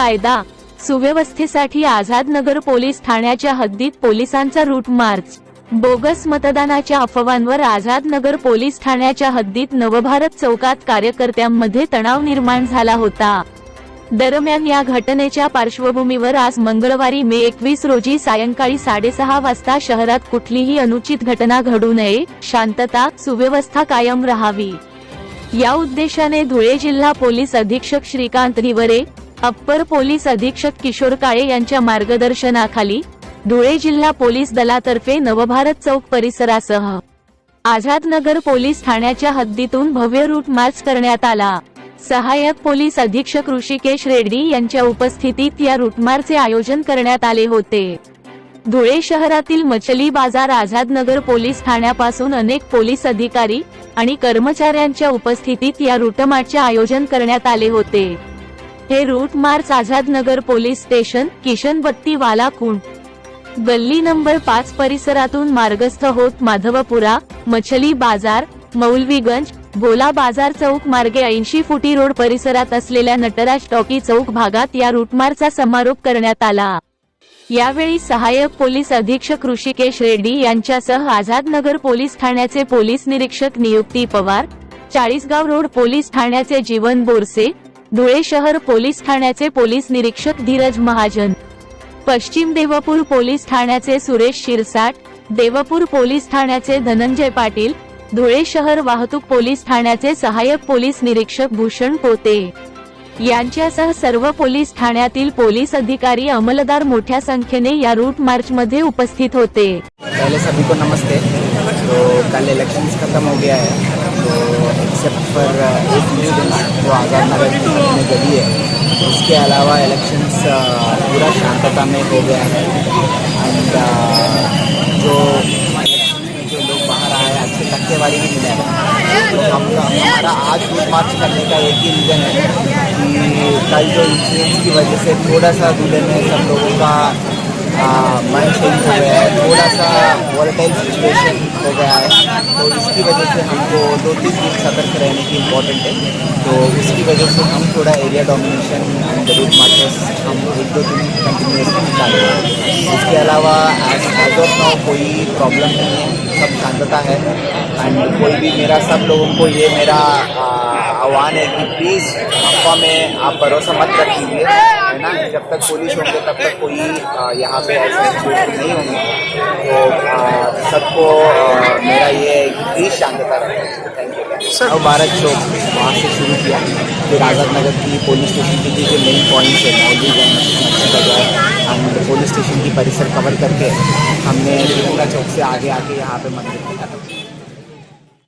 कायदा. सुव्यवस्थेसाठी आझादनगर पोलीस ठाण्याच्या हद्दीत पोलिसांचा रूट मार्च. बोगस मतदानाच्या अफवांवर आझादनगर पोलीस ठाण्याच्या हद्दीत नवभारत चौकात कार्यकर्त्यांमध्ये तणाव निर्माण झाला होता. दरम्यान या घटनेच्या पार्श्वभूमीवर आज मंगळवारी मे एकवीस रोजी सायंकाळी साडेसहा वाजता शहरात कुठलीही अनुचित घटना घडू नये शांतता सुव्यवस्था कायम राहावी. या उद्देशाने धुळे जिल्हा पोलीस अधीक्षक श्रीकांत रिवरे अप्पर पोलीस अधीक्षक किशोर काळे यांच्या मार्गदर्शनाखाली धुळे जिल्हा पोलीस दलातर्फे नवभारत चौक परिसरासह आझादनगर पोलीस ठाण्याच्या हद्दीतून भव्य रूट मार्च करण्यात आला. सहाय्यक पोलीस अधीक्षक ऋषिकेश रेड्डी यांच्या उपस्थितीत या रूटमार्चचे आयोजन करण्यात आले होते. धुळे शहरातील मचली बाजार आझादनगर पोलीस ठाण्यापासून अनेक पोलीस अधिकारी आणि कर्मचाऱ्यांच्या उपस्थितीत या रूटमार्चचे आयोजन करण्यात आले होते. हे route march Azadnagar police station Kishanbatti वाला कुंड गल्ली नंबर पाच परिसरातून मार्गस्थ होत माधवपुरा मछली बाजार मौलवीगंज बोला बाजार चौक मार्गे ऐंशी फुटी रोड परिसरात असलेल्या नटराज टॉकी चौक भागात या रूटमारचा समारोप करण्यात आला. यावेळी सहाय्यक पोलीस अधीक्षक ऋषिकेश रेड्डी यांच्यासह आझादनगर पोलीस ठाण्याचे पोलीस निरीक्षक नियुक्ती पवार चाळीसगाव रोड पोलीस ठाण्याचे जीवन बोरसे धुळे शहर पोलीस ठाण्याचे पोलीस निरीक्षक धीरज महाजन. पश्चिम देवपूर पोलीस ठाण्याचे सुरेश शिरसाट देवपूर पोलीस ठाण्याचे धनंजय पाटील धुळे शहर वाहतूक पोलीस ठाण्याचे सहाय्यक पोलीस निरीक्षक भूषण पोते. यांच्यासह सर्व पोलीस ठाण्यातील पोलीस अधिकारी अंमलदार मोठ्या संख्येने या रूट मार्च मध्ये उपस्थित होते. पहले सभी को नमस्ते. तो कल इलेक्शंस खत्म हो गया है. तो एक्सेप्ट फॉर uh, एक जो आज़ाद नगर की में गली है। उसके अलावा इलेक्शंस पूरा शांतता में हो गया है। एंड जो जो लोग बाहर आए, अच्छे टक्केवारी भी मिला है। तो हम हमारा आज रूट मार्च करने का एक ही रीज़न है कि कल जो इंसिडेंट्स की वजह से थोड़ा सा दूल्हे में सब लोगों का मन चेंज हो गया है थोड़ा सा वॉलेटाइल सिचुएशन हो गया है। तो इसकी वजह से हमको दो तीन दिन सतर्क रहने की इम्पोर्टेंट है। तो उसकी वजह से हम थोड़ा area domination and route marches हम एक दो दिन कंटिन्यूसली निकाल रहे हैं। इसके अलावा एज ऑफ़ नाउ कोई प्रॉब्लम नहीं है सब शांतता है। एंड कोई भी मेरा सब लोगों को ये मेरा आ, आह्वान है कि प्लीज़ अफवाह में आप भरोसा मत रखिए है ना? जब तक पुलिस होंगे तब तक कोई यहाँ पे ऐसे सिचुएशन नहीं होंगे। तो सबको मेरा ये है कि प्लीज़ शांतता रखें। थैंक यू सर भारत चौक वहाँ से शुरू किया फिर आज़ाद नगर की पुलिस स्टेशन की जो मेन पॉइंट्स है बाज़ार एंड पुलिस स्टेशन की परिसर कवर करके हमने त्रिपुरा चौक से आगे आके यहाँ पे मंदिर खत्म